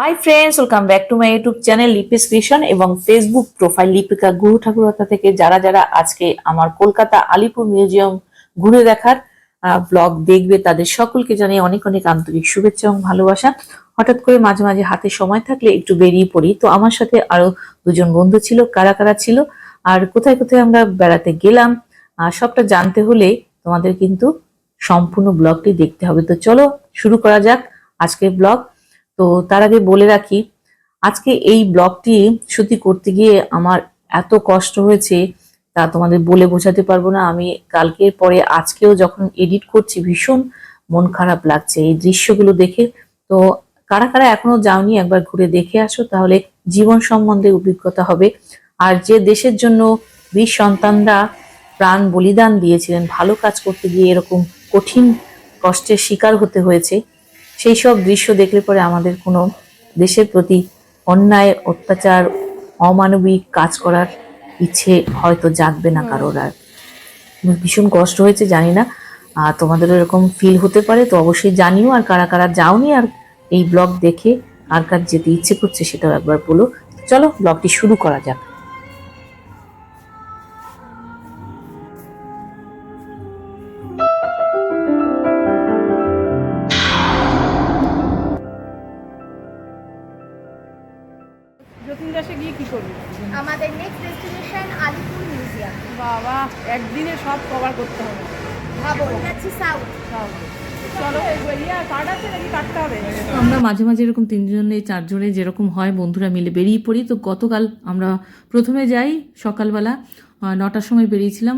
Hi friends welcome back to my YouTube channel Lipi's creation এবং Facebook profile Lipika Guru Thakurta থেকে। যারা যারা আজকে আমার কলকাতা আলিপুর মিউজিয়াম ঘুরে দেখার ব্লগ দেখবে, তাদের সকলকে জানিয়ে অনেক অনেক আন্তরিক শুভেচ্ছা এবং ভালোবাসা। হঠাৎ করে মাঝে মাঝে হাতে সময় থাকলে একটু বেরিয়ে পড়ি। তো আমার সাথে আরও দুজন বন্ধু ছিল, কারা কারা ছিল, আর কোথায় কোথায় আমরা বেড়াতে গেলাম সবটা জানতে হলে তোমাদের কিন্তু সম্পূর্ণ ব্লগটি দেখতে হবে। তো চলো শুরু করা যাক আজকের ব্লগ তো তার আগে বলে রাখি, আজকে এই ব্লগটি সত্যি করতে গিয়ে আমার এত কষ্ট হয়েছে, তা তোমাদের বলে বোঝাতে পারব না। আমি কালকের পরে আজকেও যখন এডিট করছি, ভীষণ মন খারাপ লাগছে এই দৃশ্যগুলো দেখে। তো কারা কারা এখনও যাওনি, একবার ঘুরে দেখে আসো, তাহলে জীবন সম্বন্ধে অভিজ্ঞতা হবে। আর যে দেশের জন্য বীর সন্তানরা প্রাণ বলিদান দিয়েছিলেন, ভালো কাজ করতে গিয়ে এরকম কঠিন কষ্টের শিকার হতে হয়েছে। সেই সব দৃশ্য দেখলে পরে আমাদের কোনো দেশের প্রতি অন্যায় অত্যাচার অমানবিক কাজ করার ইচ্ছে হয়তো জাগবে না কারোর আর। ভীষণ কষ্ট হয়েছে জানি না। আর তোমাদেরও এরকম ফিল হতে পারে তো অবশ্যই জানিও। আর কারা কারা যাওনি আর এই ব্লগ দেখে আর কার যেতে ইচ্ছে করছে সেটাও একবার বলো। চলো ব্লগটি শুরু করা যাক। আমরা মাঝে মাঝে এরকম তিনজনে, চারজনে যেরকম হয়, বন্ধুরা মিলে বেরিয়ে পড়ি। তো গতকাল আমরা প্রথমে যাই সকালবেলা। নটার সময় বেরিয়েছিলাম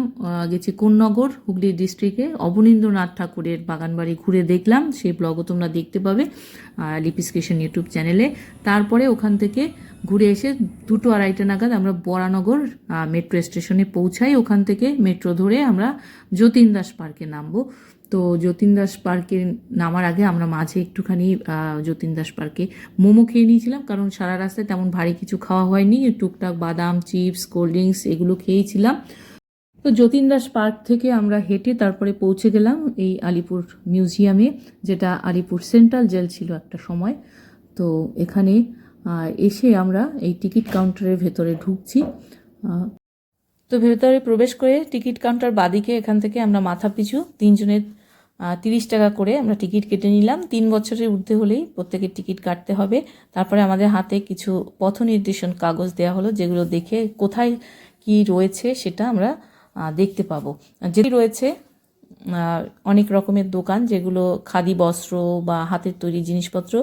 গেছি কোন্নগর, হুগলি ডিস্ট্রিক্টে। অবনীন্দ্রনাথ ঠাকুরের বাগানবাড়ি ঘুরে দেখলাম, সেই ব্লগও তোমরা দেখতে পাবে লিপিস্কেশন ইউটিউব চ্যানেলে। তারপরে ওখান থেকে ঘুরে এসে দুটো আড়াইটা নাগাদ আমরা বরানগর মেট্রো স্টেশনে পৌঁছাই। ওখান থেকে মেট্রো ধরে আমরা যতীন দাস পার্কে নামবো। তো যতীন দাস পার্কে নামার আগে আমরা মাঝে একটুখানি যতীন দাস পার্কে মোমো খেয়ে নিয়েছিলাম, কারণ সারা রাস্তায় তেমন ভারী কিছু খাওয়া হয়নি। টুকটাক বাদাম, চিপস, কোল্ড ড্রিঙ্কস এগুলো খেয়েছিলাম। তো যতীন দাস পার্ক থেকে আমরা হেঁটে তারপরে পৌঁছে গেলাম এই আলিপুর মিউজিয়ামে, যেটা আলিপুর সেন্ট্রাল জেল ছিল একটা সময়। তো এখানে এসে আমরা এই টিকিট কাউন্টারের ভেতরে ঢুকছি। তো ভেতরে প্রবেশ করে টিকিট কাউন্টার বাদিকে এখান থেকে আমরা মাথা পিছু তিনজনের তিরিশ টাকা করে আমরা টিকিট কেটে নিলাম। তিন বছরের ঊর্ধ্বে হলেই প্রত্যেকের টিকিট কাটতে হবে। তারপরে আমাদের হাতে কিছু পথ নির্দেশন কাগজ দেওয়া হলো, যেগুলো দেখে কোথায় কি রয়েছে সেটা আমরা দেখতে পাবো। যেটি রয়েছে অনেক রকমের দোকান, যেগুলো খাদি, বস্ত্র বা হাতের তৈরি জিনিসপত্র,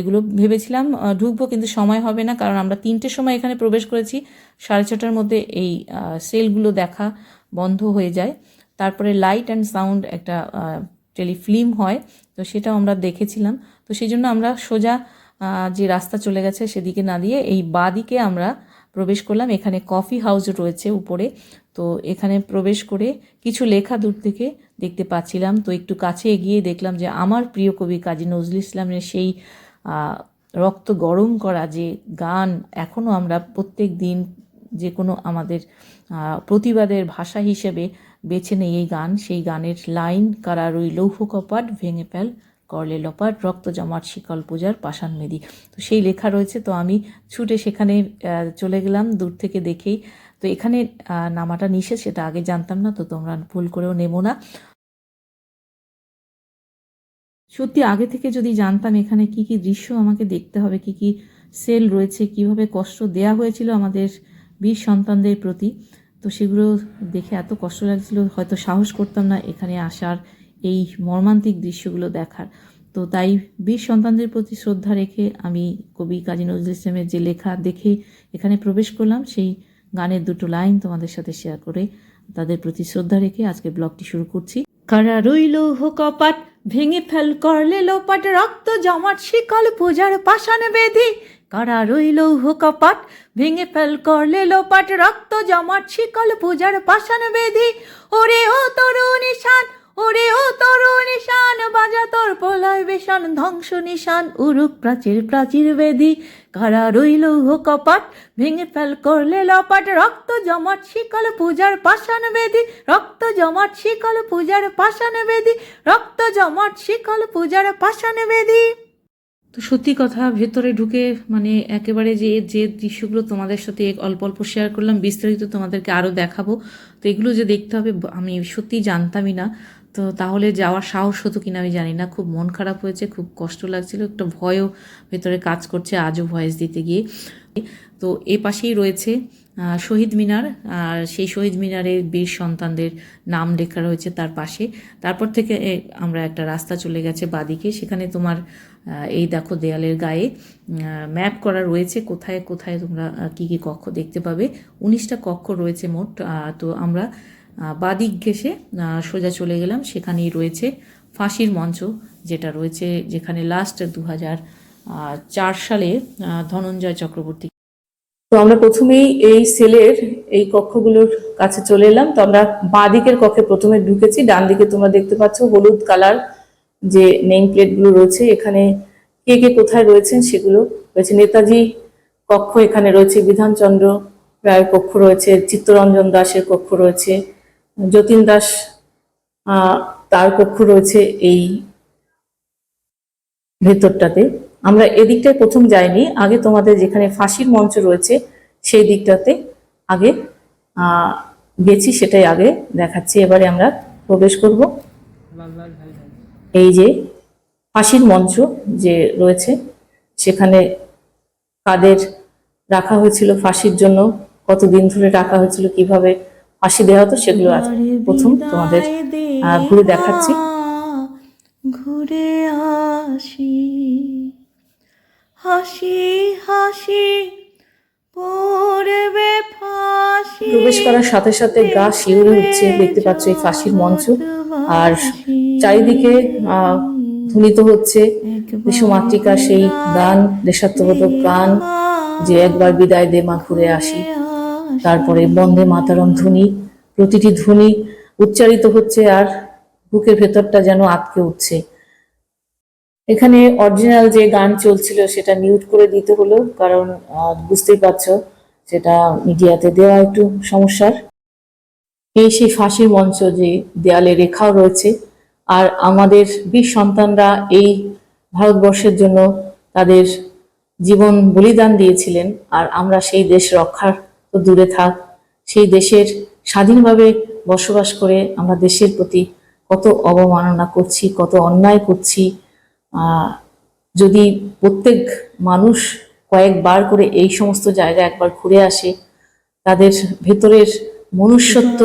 এগুলো ভেবেছিলাম ঢুকবো, কিন্তু সময় হবে না, কারণ আমরা তিনটের সময় এখানে প্রবেশ করেছি। সাড়ে ছটার মধ্যে এই সেলগুলো দেখা বন্ধ হয়ে যায়। তারপরে লাইট অ্যান্ড সাউন্ড একটা টেলিফিল্ম হয়, তো সেটাও আমরা দেখেছিলাম। তো সেই জন্য আমরা সোজা যে রাস্তা চলে গেছে সেদিকে না দিয়ে এই বাদিকে আমরা প্রবেশ করলাম। এখানে কফি হাউস রয়েছে উপরে। তো এখানে প্রবেশ করে কিছু লেখা দূর থেকে দেখতে পাচ্ছিলাম। তো একটু কাছে এগিয়ে দেখলাম যে আমার প্রিয় কবি কাজী নজরুল ইসলামের সেই রক্ত গরম করা যে গান এখনও আমরা প্রত্যেক দিন যে কোনো আমাদের প্রতিবাদের ভাষা হিসেবে বেছে নেই এই গান। সেই গানের লাইন কারা রই লৌহ কপাট, ভেঙে ফেল, করলে লপাট, রক্ত জমাট, শিকল পূজার পাষাণ মেদি। তো সেই লেখা রয়েছে, তো আমি ছুটে সেখানে চলে গেলাম দূর থেকে দেখেই। তো এখানে নামাটা নিষেধ, সেটা আগে জানতাম না, তো তোমরা ভুল করেও নেব না। সত্যি, আগে থেকে যদি জানতাম এখানে কি কি দৃশ্য আমাকে দেখতে হবে, কি কি সেল রয়েছে, কীভাবে কষ্ট দেয়া হয়েছিল আমাদের বীর সন্তানদের প্রতি তো সেগুলো দেখে এত কষ্ট লাগছিল, হয়তো সাহস করতাম না এখানে আসার এই মর্মান্তিক দৃশ্যগুলো দেখার। তো তাই বীর সন্তানদের প্রতি শ্রদ্ধা রেখে আমি কবি কাজী নজরুল ইসলামের যে লেখা দেখে এখানে প্রবেশ করলাম, সেই গানের দুটো লাইন তোমাদের সাথে শেয়ার করে তাদের প্রতি শ্রদ্ধা রেখে আজকে ব্লগটি শুরু করছি। কারা রইল হো কপাট, ভেঙে ফেল করলে লোপাট, রক্ত জমাট, শিকল পূজার পাষাণ বেধি কারা রইল হো কপাট ভেঙে ফেল করলে লোপাট, রক্ত জমাট, শিকল পূজার পাষাণ বেধি। ওরে ও তরু নিশান ওরে ও তরু নিশান বাজা তোর প্রলয় বেশান, ধ্বংস নিশান, উরুক প্রাচীর প্রাচীর বেদি কারা রইল হো কপাট ভেঙে ফেল করলে লপাট, রক্ত জমাট, শিকল পূজার পাষাণ বেদি রক্ত জমাট, শিকল পূজার পাষাণ বেদি রক্ত জমাট, শিকল পূজার পাষাণ বেদি তো সত্যি কথা, ভেতরে ঢুকে মানে একেবারে যে যে দৃশ্যগুলো তোমাদের সাথে অল্প অল্প শেয়ার করলাম, বিস্তারিত তোমাদেরকে আরও দেখাবো। তো এগুলো যে দেখতে হবে আমি সত্যিই জানতামই না। তো তাহলে যাওয়ার সাহস হতো কিনা আমি জানি না। খুব মন খারাপ হয়েছে, খুব কষ্ট লাগছিল, একটা ভয়ও ভেতরে কাজ করছে আজও ভয়েস দিতে গিয়ে। তো এ পাশেই রয়েছে শহীদ মিনার। আর সেই শহীদ মিনারে বীর সন্তানদের নাম লেখা রয়েছে তার পাশে। তারপর থেকে আমরা একটা রাস্তা চলে গেছে বাদিকে। সেখানে তোমার এই দেখো দেয়ালের গায়ে ম্যাপ করা রয়েছে কোথায় কোথায় তোমরা কি কি কক্ষ দেখতে পাবে। উনিশটা কক্ষ রয়েছে মোট তো আমরা বাদিক ঘেসে সোজা চলে গেলাম। সেখানেই রয়েছে ফাঁসির মঞ্চ, যেটা রয়েছে যেখানে লাস্ট দু চার সালে ধনঞ্জয় চক্রবর্তী তো আমরা প্রথমেই এই সেলের এই কক্ষগুলোর কাছে চলে এলাম। তো আমরা বাঁ দিকের কক্ষে প্রথমে ঢুকেছি। ডান দিকে তোমরা দেখতে পাচ্ছ হলুদ কালার যে নেম প্লেটগুলো রয়েছে, এখানে কে কে কোথায় রয়েছেন সেগুলো রয়েছে। নেতাজি কক্ষ এখানে রয়েছে, বিধানচন্দ্র রায়ের কক্ষ রয়েছে, চিত্তরঞ্জন দাসের কক্ষ রয়েছে, যতীন দাস তার কক্ষ রয়েছে এই ভেতরটাতে। আমরা এদিকটায় প্রথম যাইনি, আগে তোমাদের যেখানে ফাঁসির মঞ্চ রয়েছে সেই দিকটাতে আগে গেছি, সেটাই আগে দেখাচ্ছি। এবারে আমরা প্রবেশ করব। এই যে ফাঁসির মঞ্চ যে রয়েছে সেখানে কাদের রাখা হয়েছিল ফাঁসির জন্য কতদিন ধরে রাখা হয়েছিল কীভাবে ফাঁসি দেওয়া হতো সেগুলো আজ প্রথম তোমাদের ঘুরে দেখাচ্ছি। ঘুরে আসি। হাসি হাসি প্রবেশ করার সাথে সাথে গা শিউরে উঠছে। দেখতে পাচ্ছ এই ফাঁসির মঞ্চ। আর চারিদিকে ধ্বনিত হচ্ছে বিশ্বমাতৃকা সেই গান, দেশাত্মবোধক গান, যে একবার বিদায় দে মা ঘুরে আসি। তারপরে বন্দে মাতারম ধ্বনি, প্রতিটি ধ্বনি উচ্চারিত হচ্ছে আর বুকের ভেতরটা যেন আটকে উঠছে। এখানে অরিজিনাল যে গান চলছিল সেটা মিউট করে দিতে হলো, কারণ বুঝতেই পারছ সেটা মিডিয়াতে দেওয়া একটু সমস্যার। এই সেই ফাঁসির মঞ্চ যে দেয়ালে রেখাও রয়েছে, আর আমাদের বীর সন্তানরা এই ভারতবর্ষের জন্য তাদের জীবন বলিদান দিয়েছিলেন, আর আমরা সেই দেশ রক্ষার তো দূরে থাক, সেই দেশের স্বাধীনভাবে বসবাস করে আমরা দেশের প্রতি কত অবমাননা করছি, কত অন্যায় করছি যদি প্রত্যেক মানুষ কয়েকবার করে এই সমস্ত জায়গা একবার ঘুরে আসে, তাদের ভেতরের মনুষ্যত্ব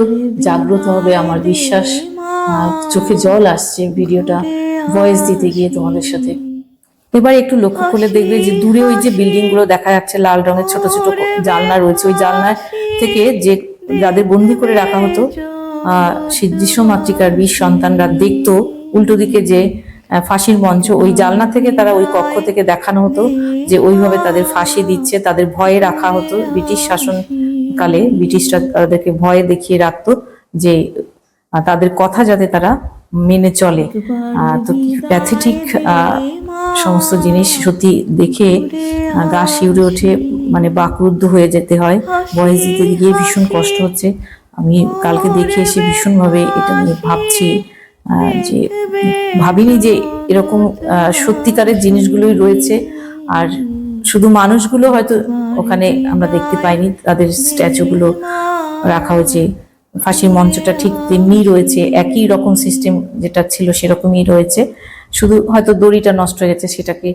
জাগ্রত হবে আমার বিশ্বাস। চোখে জল আসছে ভিডিওটা ভয়েস দিতে গিয়ে তোমাদের সাথে। এবার একটু লক্ষ্য করলে দেখবে যে দূরে ওই যে বিল্ডিংগুলো দেখা যাচ্ছে, লাল রঙের ছোট ছোট জানলা রয়েছে। ওই জানলা থেকে যে যাদের বন্দি করে রাখা হতো, আহ সিদ্ধৃশ্য মাতৃকার বীর সন্তানরা দেখতো, উল্টো দিকে যে ফাঁসির মঞ্চ, ওই জানলা থেকে তারা ওই কক্ষ থেকে দেখানো হতো যে ওইভাবে তাদের ফাঁসি দিচ্ছে, তাদের ভয়ে রাখা হতো। ব্রিটিশ শাসনকালে ব্রিটিশরা তাদেরকে ভয়ে দেখিয়ে রাখতো যে তাদের কথা যাতে তারা মেনে চলে। তো প্যাথেটিক সমস্ত জিনিস সত্যি দেখে গা শিউরে ওঠে মানে বাকরুদ্ধ হয়ে যেতে হয়। বয়স দিতে গিয়ে ভীষণ কষ্ট হচ্ছে। আমি কালকে দেখে এসে ভীষণভাবে এটা নিয়ে ভাবছি। যে ভাবিনি যে এরকম সত্যিকারের জিনিসগুলোই রয়েছে। আর শুধু মানুষগুলো হয়তো ওখানে আমরা দেখতে পাইনি, তাদের স্ট্যাচুগুলো রাখা হয়েছে। ফাঁসির মঞ্চটা ঠিক তেমনি রয়েছে, একই রকম সিস্টেম যেটা ছিল সেরকমই রয়েছে। শুধু হয়তো দড়িটা নষ্ট হয়ে গেছে, সেটাকে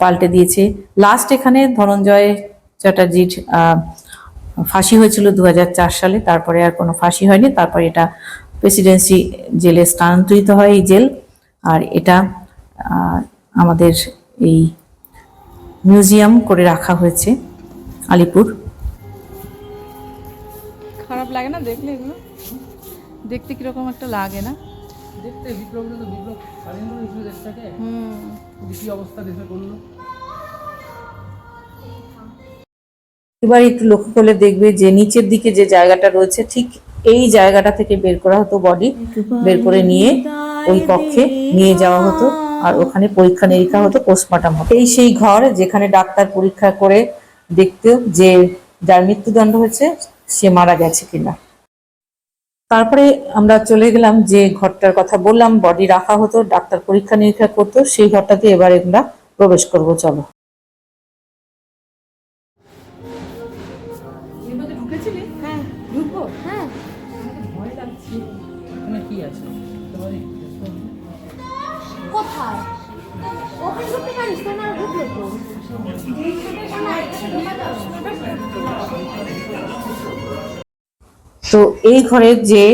পাল্টে দিয়েছে। লাস্ট এখানে ধনঞ্জয় চ্যাটার্জির ফাঁসি হয়েছিল দু হাজার চার সালে, তারপরে আর কোনো ফাঁসি হয়নি, তারপরে এটা প্রেসিডেন্সি জেলে স্থানান্তরিত হয় এই জেল। আর এটা আমাদের এই মিউজিয়াম করে রাখা হয়েছে আলিপুর। খারাপ লাগে না দেখলে এগুলো? দেখতে কীরকম একটা লাগে না? দেখতে বিপ্লবটা তো বিপ্লব। স্বাধীন করে দিয়েছিল দেশটাকে। হুম। কি অবস্থা দেশে করল এবার একটু লক্ষ্য করলে দেখবে যে নিচের দিকে যে জায়গাটা রয়েছে ঠিক এই জায়গাটা থেকে বের করা হতো বডি বের করে নিয়ে ওই কক্ষে নিয়ে যাওয়া হতো আর ওখানে পরীক্ষা নিরীক্ষা হতো পোস্টমর্টম হতো। এই সেই ঘর যেখানে ডাক্তার পরীক্ষা করে দেখতো যে যার মৃত্যুদণ্ড হয়েছে, সে মারা গেছে কিনা। তারপরে আমরা চলে গেলাম যে ঘরটার কথা বললাম বডি রাখা হতো, ডাক্তার পরীক্ষা নিরীক্ষা করতো, সেই ঘরটাতে এবার আমরা প্রবেশ করব, চলো। তো এই ঘরের যে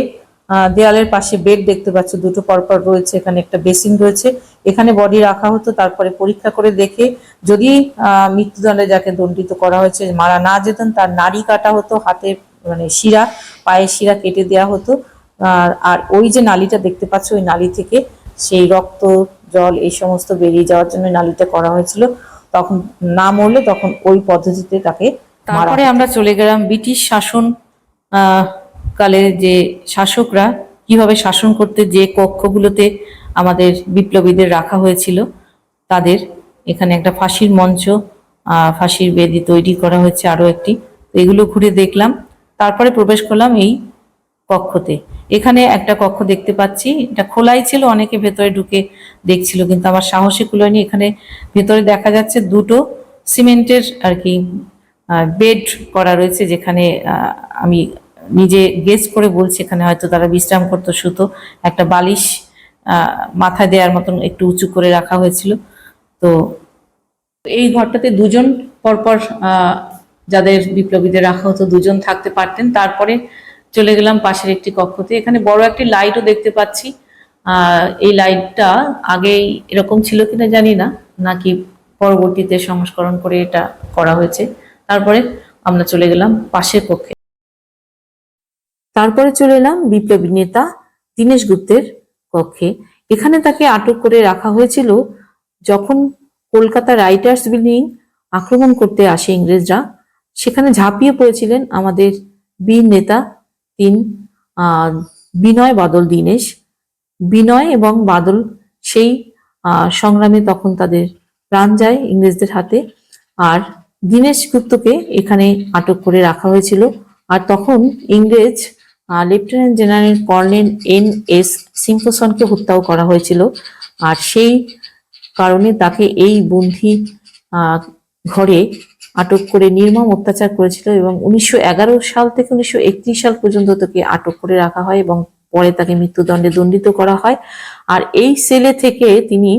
দেয়ালের পাশে বেড দেখতে পাচ্ছ দুটো পরপর রয়েছে এখানে একটা বেসিন রয়েছে। এখানে বডি রাখা হতো তারপরে পরীক্ষা করে দেখে যদি আহ, মৃত্যুদণ্ডে যাকে দণ্ডিত করা হয়েছে মারা না যেতেন তার নাড়ি কাটা হতো হাতের মানে শিরা পায়ের শিরা কেটে দেওয়া হতো। আর আর ওই যে নালিটা দেখতে পাচ্ছ ওই নালি থেকে সেই রক্ত জল এই সমস্ত বেরিয়ে যাওয়ার জন্য নালিটা করা হয়েছিল। তখন না মরলে তখন ওই পদ্ধতিতে তাকে তারপরে আমরা চলে গেলাম ব্রিটিশ শাসন আহ, কালে যে শাসকরা কীভাবে শাসন করতে যে কক্ষগুলোতে আমাদের বিপ্লবীদের রাখা হয়েছিল তাদের এখানে একটা ফাঁসির মঞ্চ ফাঁসির বেদি তৈরি করা হয়েছে আরও একটি। এগুলো ঘুরে দেখলাম তারপরে প্রবেশ করলাম এই কক্ষতে। এখানে একটা কক্ষ দেখতে পাচ্ছি এটা খোলাই ছিল অনেকে ভেতরে ঢুকে দেখছিল কিন্তু আমার সাহসী কুলোয়নি এখানে ভেতরে দেখা যাচ্ছে দুটো সিমেন্টের আর কি বেড করা রয়েছে যেখানে আমি নিজে গেস করে বলছে এখানে হয়তো তারা বিশ্রাম করতো শুতো একটা বালিশ মাথায় দেওয়ার মতন একটু উঁচু করে রাখা হয়েছিল। তো এই ঘরটাতে দুজন পরপর যাদের বিপ্লবীদের রাখা হতো দুজন থাকতে পারতেন। তারপরে চলে গেলাম পাশের একটি কক্ষতে। এখানে বড় একটি লাইটও দেখতে পাচ্ছি। এই লাইটটা আগেই এরকম ছিল কিনা জানি না। নাকি পরবর্তীতে সংস্করণ করে এটা করা হয়েছে। তারপরে আমরা চলে গেলাম পাশের কক্ষে। তারপরে চলে এলাম বিপ্লবী নেতা দীনেশ গুপ্তের কক্ষে। এখানে তাকে আটক করে রাখা হয়েছিল যখন কলকাতা রাইটার্স বিল্ডিং আক্রমণ করতে আসে ইংরেজরা। সেখানে ঝাঁপিয়ে পড়েছিলেন আমাদের বীর নেতা তিন বিনয় বাদল দীনেশ। বিনয় এবং বাদল সেই সংগ্রামে তখন তাদের প্রাণ যায় ইংরেজদের হাতে। আর দীনেশ গুপ্তকে এখানে আটক করে রাখা হয়েছিল। আর তখন ইংরেজ lieutenant general colonel N S সিম্পসনকে হত্যাও করা হয়েছিল। আর সেই কারণে তাকে এই বন্দি ঘরে আটক করে নির্মম অত্যাচার করেছিল এবং উনিশশো এগারো সাল থেকে উনিশশো একত্রিশ সাল পর্যন্ত তাকে আটক করে রাখা হয় এবং পরে তাকে মৃত্যুদণ্ডে দণ্ডিত করা হয়। আর এই সেলে থেকে তিনি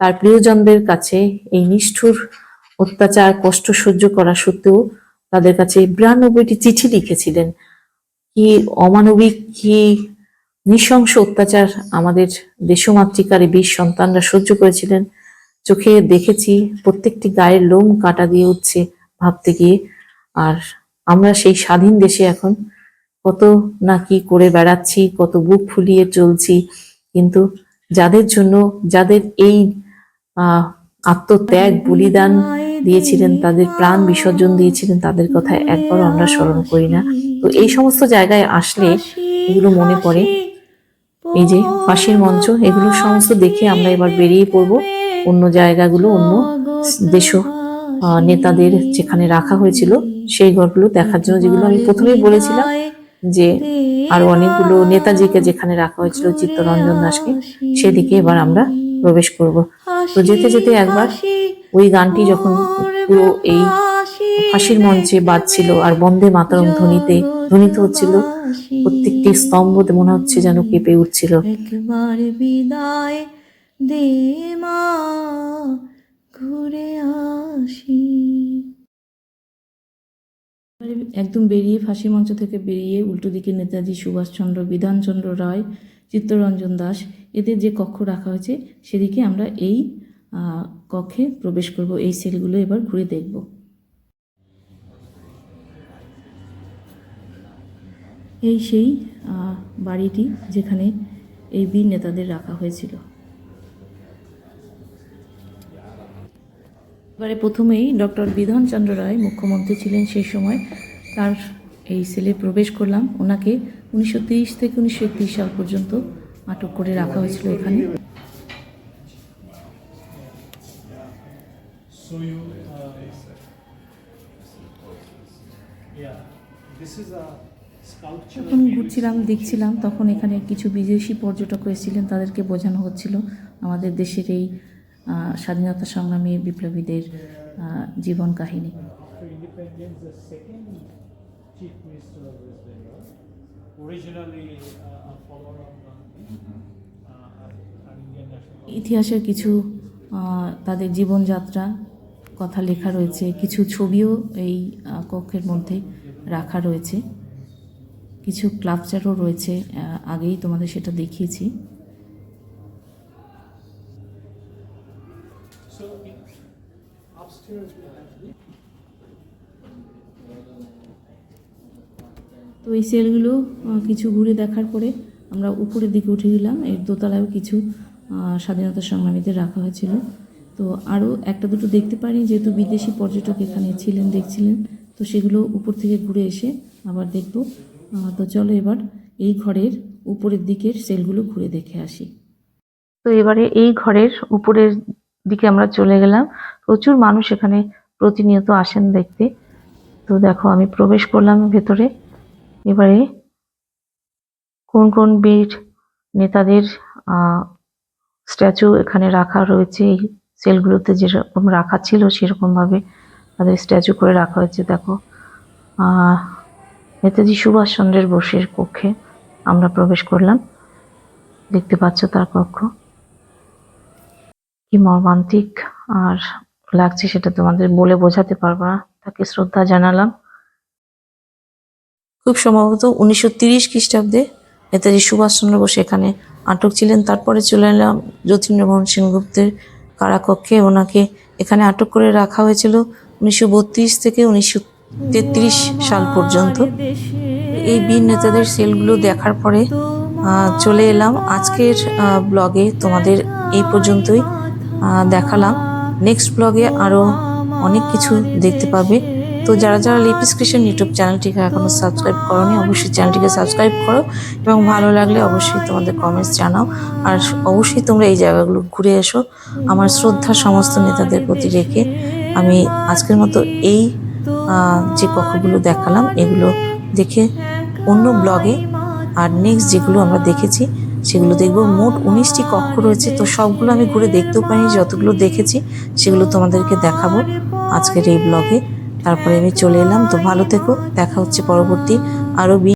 তার প্রিয়জনদের কাছে এই নিষ্ঠুর অত্যাচার, কষ্ট সহ্য করা সত্ত্বেও তাদের কাছে বিরানব্বইটি চিঠি লিখেছিলেন। কি অমানবিক, কি নৃশংস অত্যাচার আমাদের দেশমাতৃকার বীর সন্তানরা সহ্য করেছিলেন। চোখে দেখেছি প্রত্যেকটি গায়ের লোম কাটা দিয়ে উঠছে ভাবতে গিয়ে। আর আমরা সেই স্বাধীন দেশে এখন কত না কি করে বেড়াচ্ছি, কত বুক ফুলিয়ে চলছি। কিন্তু যাদের জন্য, যাদের এই আত্মত্যাগ, বলিদান দিয়েছিলেন, তাদের প্রাণ বিসর্জন দিয়েছিলেন, তাদের কথা একবারও আমরা স্মরণ করি না। তো এই সমস্ত জায়গায় আসলে এগুলো মনে পড়ে। এই যে পাশের মঞ্চ, এগুলো সমস্ত দেখে আমরা এবার বেরিয়ে পড়ব অন্য জায়গাগুলো, অন্য দেশ নেতাদের যেখানে রাখা হয়েছিল সেই ঘরগুলো দেখার জন্য, যেগুলো আমি প্রথমেই বলেছিলাম যে আরও অনেকগুলো নেতাজিকে যেখানে রাখা হয়েছিল চিত্তরঞ্জন দাসকে, সেদিকে এবার আমরা প্রবেশ করব। তো যেতে যেতে একবার ওই গানটি যখন পুরো এই ফাঁসির মঞ্চে বাজছিল আর বন্দে মাতরম ধ্বনিতে ধ্বনিত হচ্ছিল প্রত্যেকটি স্তম্ভতে মনে হচ্ছে যেন কেঁপে উঠছিল। বিদায় দে মা ঘুরে আসি। একদম বেরিয়ে ফাঁসি মঞ্চ থেকে বেরিয়ে উল্টো দিকে নেতাজি সুভাষচন্দ্র বিধানচন্দ্র রায় চিত্তরঞ্জন দাস এদের যে কক্ষ রাখা হয়েছে সেদিকে আমরা এই আহ, কক্ষে প্রবেশ করব। এই সেলগুলো এবার ঘুরে দেখব। এই সেই বাড়িটি যেখানে এই বীর নেতাদের রাখা হয়েছিল। এবারে প্রথমেই ডক্টর বিধান চন্দ্র রায় মুখ্যমন্ত্রী ছিলেন সেই সময়। তার এই সেলে প্রবেশ করলাম। ওনাকে উনিশশো তেইশ থেকে উনিশশো একত্রিশ সাল পর্যন্ত আটক করে রাখা হয়েছিল এখানে। ঘুরছিলাম, দেখছিলাম, তখন এখানে কিছু বিদেশি পর্যটক এসেছিলেন, তাদেরকে বোঝানো হচ্ছিল আমাদের দেশের এই স্বাধীনতা সংগ্রামী বিপ্লবীদের জীবন কাহিনী. ইতিহাসের কিছু তাদের জীবনযাত্রা, কথা লেখা রয়েছে, কিছু ছবিও এই কক্ষের মধ্যে রাখা রয়েছে কিছু ক্লাবচারও রয়েছে আগেই তোমাদের সেটা দেখিয়েছি। তো এই সেলগুলো কিছু ঘুরে দেখার পরে আমরা উপরের দিকে উঠে গেলাম। এর দোতলায়ও কিছু স্বাধীনতা সংগ্রামীদের রাখা হয়েছিল। তো আরও একটা দুটো দেখতে পারি, যেহেতু বিদেশি পর্যটক এখানে ছিলেন, দেখছিলেন, তো সেগুলো উপর থেকে ঘুরে এসে আবার দেখব। তো চলো এবার এই ঘরের উপরের দিকের সেলগুলো ঘুরে দেখে আসি। তো এবারে এই ঘরের উপরের দিকে আমরা চলে গেলাম। প্রচুর মানুষ এখানে প্রতিনিয়ত আসেন দেখতে। তো দেখো, আমি প্রবেশ করলাম ভেতরে। এবারে কোন কোন বীর নেতাদের স্ট্যাচু এখানে রাখা রয়েছে। এই সেলগুলোতে যেরকম রাখা ছিল সেরকম ভাবে তাদের স্ট্যাচু করে রাখা হয়েছে, দেখো। নেতাজি সুভাষ সুভাষচন্দ্রের বসের কক্ষে আমরা প্রবেশ করলাম। দেখতে পাচ্ছ তার কক্ষ। কি মর্মান্তিক আর লাগছে সেটা তোমাদের বলে বোঝাতে পারব না, তাকে শ্রদ্ধা জানালাম। খুব সম্ভবত উনিশশো তিরিশ খ্রিস্টাব্দে নেতাজি সুভাষচন্দ্র বোস এখানে আটক ছিলেন। তারপরে চলে এলাম যতীন্দ্রমোহন সেনগুপ্তের কারাকক্ষে। ওনাকে এখানে আটক করে রাখা হয়েছিল উনিশশো বত্রিশ থেকে উনিশশো তেত্রিশ সাল পর্যন্ত। এই বীর নেতাদের সেলগুলো দেখার পরে চলে এলাম। আজকের ব্লগে তোমাদের এই পর্যন্তই। দেখালাম। নেক্সট ব্লগে আরও অনেক কিছু দেখতে পাবে। তো যারা যারা লিপিস ক্রিয়েশন ইউটিউব চ্যানেলটিকে এখনও সাবস্ক্রাইব করোনি, অবশ্যই চ্যানেলটিকে সাবস্ক্রাইব করো। এবং ভালো লাগলে অবশ্যই তোমাদের কমেন্টস জানাও। আর অবশ্যই তোমরা এই জায়গাগুলো ঘুরে এসো। আমার শ্রদ্ধা সমস্ত নেতাদের প্রতি রেখে আমি আজকের মতো এই যে কক্ষগুলো দেখালাম, এগুলো দেখে অন্য ব্লগে আর নেক্সট যেগুলো আমরা দেখেছি, সেগুলো দেখব। মোট উনিশটি কক্ষ রয়েছে, তো সবগুলো আমি ঘুরে দেখতেও পারিনি যতগুলো দেখেছি, সেগুলো তোমাদেরকে দেখাবো আজকের এই ব্লগে। তারপরে আমি চলে এলাম, তো ভালো থেকো, দেখা হচ্ছে পরবর্তী আরও